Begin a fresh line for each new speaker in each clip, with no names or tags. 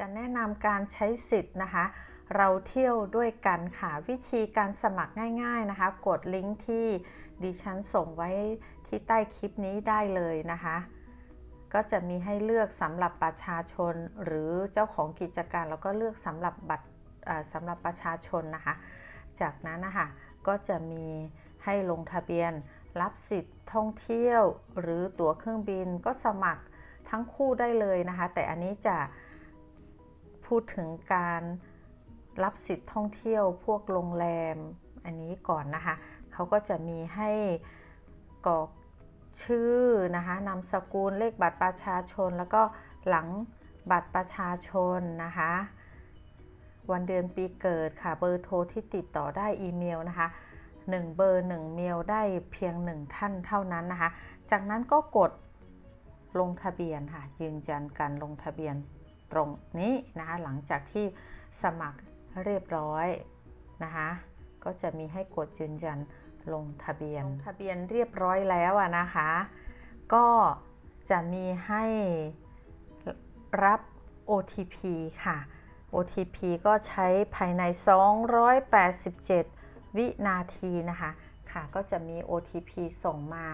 จะแนะนำการใช้สิทธิ์นะคะ เราเที่ยวด้วยกันค่ะ วิธีการสมัครง่ายๆนะคะ กดลิงก์ที่ดิฉันส่งไว้ที่ใต้คลิปนี้ได้เลยนะคะ ก็จะมีให้เลือกสำหรับประชาชน หรือเจ้าของกิจการแล้วก็เลือกสำหรับบัตรสำหรับประชาชนนะคะ จากนั้นนะคะก็จะมีให้ลงทะเบียนรับสิทธิ์ท่องเที่ยว หรือตั๋วเครื่องบินก็สมัครทั้งคู่ได้เลยนะคะ แต่อันนี้จะ พูดถึงการรับสิทธิ์ท่องเที่ยวพวกโรงแรมอันนี้ก่อนนะคะ เขาก็จะมีให้กรอกชื่อนะคะนามสกุลเลขบัตรประชาชน แล้วก็หลังบัตรประชาชนนะคะ วันเดือนปีเกิดค่ะเบอร์โทรที่ติดต่อได้อีเมลนะคะ 1 เบอร์ 1 เมลได้เพียง 1 ท่านเท่านั้นนะคะ จากนั้นก็กดลงทะเบียนค่ะยืนยันการลงทะเบียน ตรงนี้นะคะหลังจากที่สมัครเรียบร้อยนะคะก็จะมีให้กดยืนยันลงทะเบียนลงทะเบียนเรียบร้อยแล้วนะคะ ก็จะมีให้รับ OTP ค่ะ OTP ก็ใช้ภายใน 287 วินาทีนะคะ ค่ะ ก็จะมี OTP ส่งมา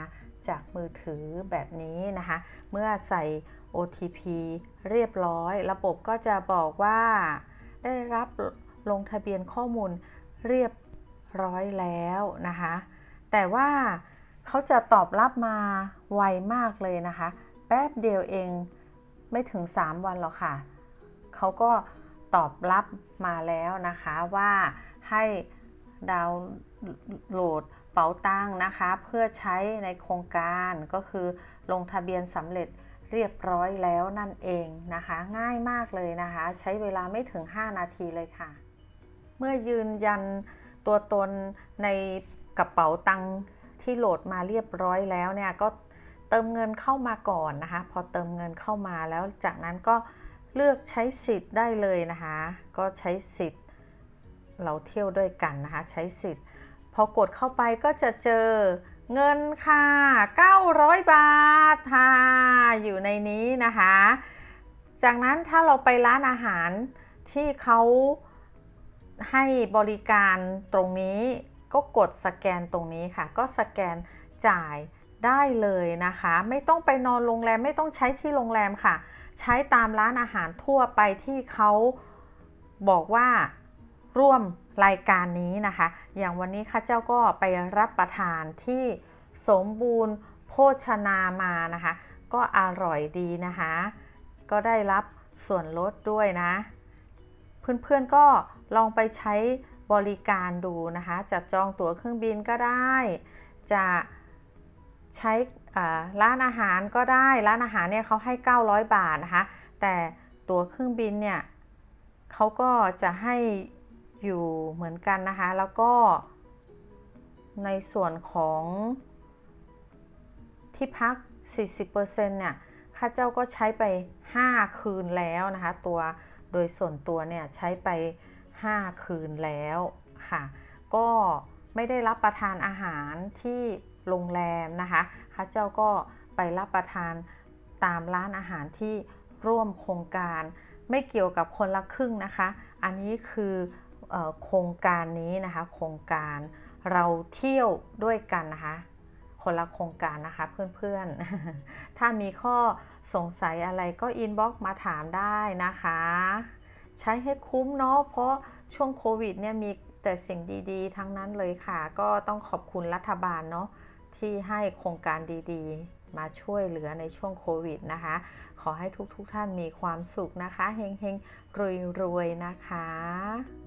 จากมือถือแบบนี้นะคะ เมื่อใส่ OTP เรียบร้อย ระบบก็จะบอกว่า ได้รับลงทะเบียนข้อมูลเรียบร้อยแล้วนะคะ แต่ว่าเขาจะตอบรับมาไวมากเลยนะคะ แป๊บเดียวเองไม่ถึง 3 วันหรอกค่ะ เขาก็ตอบรับมาแล้วนะคะว่าให้ดาวน์โหลดเป๋าตังค์นะคะ เพื่อใช้ในโครงการก็คือลงทะเบียนสำเร็จ เรียบร้อยแล้วนั่นเองนะคะ ง่ายมากเลยนะคะ ใช้เวลาไม่ถึง 5 นาทีเลยค่ะ เมื่อยืนยันตัวตนในกระเป๋าตังที่โหลดมาเรียบร้อยแล้วเนี่ยก็เติมเงินเข้ามาก่อนนะคะ พอเติมเงินเข้ามาแล้วจากนั้นก็เลือกใช้สิทธิ์ได้เลยนะคะ ก็ใช้สิทธิ์เราเที่ยวด้วยกันนะคะ ใช้สิทธิ์พอกดเข้าไปก็จะเจอ เงินค่ะ 900 บาทค่ะอยู่ในนี้นะคะ จากนั้นถ้าเราไปร้านอาหารที่เขาให้บริการตรงนี้ก็กดสแกนตรงนี้ค่ะ ก็สแกนจ่ายได้เลยนะคะ ไม่ต้องไปนอนโรงแรมไม่ต้องใช้ที่โรงแรมค่ะ ใช้ตามร้านอาหารทั่วไปที่เขาบอกว่า ร่วมรายการนี้นะคะ อย่างวันนี้ข้าเจ้าก็ไปรับประทานที่สมบูรณ์โภชนามานะคะ ก็อร่อยดีนะคะ ก็ได้รับส่วนลดด้วยนะ เพื่อนๆก็ลองไปใช้บริการดูนะคะ จะจองตั๋วเครื่องบินก็ได้ จะใช้ร้านอาหารก็ได้ ร้านอาหารเนี่ยเขาให้ 900 บาทนะคะ แต่ตั๋วเครื่องบินเนี่ยเขาก็จะให้ อยู่เหมือนกันนะคะ แล้วก็ในส่วนของที่พัก 40%เนี่ยข้าเจ้าก็ใช้ไป 5 คืนแล้วนะคะ ตัวโดยส่วนตัวเนี่ยใช้ไป 5 คืนแล้วค่ะ ก็ไม่ได้รับประทานอาหารที่โรงแรมนะคะข้าเจ้าก็ไปรับประทานตามร้านอาหารที่ร่วมโครงการ ไม่เกี่ยวกับคนละครึ่งนะคะ อันนี้คือเอ โครงการนี้นะคะ โครงการเราเที่ยวด้วยกันนะคะ คนละโครงการนะคะเพื่อนๆ ถ้ามีข้อสงสัยอะไรก็อินบ็อกซ์มาถามได้นะคะ ใช้ให้คุ้มเนาะเพราะช่วงโควิดเนี่ยมีแต่สิ่งดีๆ ทั้งนั้นเลยค่ะ ก็ต้องขอบคุณรัฐบาลเนาะที่ให้โครงการดีๆ มาช่วยเหลือในช่วงโควิดนะคะ ขอให้ทุกๆทท่านมีความสุขนะคะ เฮงๆ รวยๆ นะคะ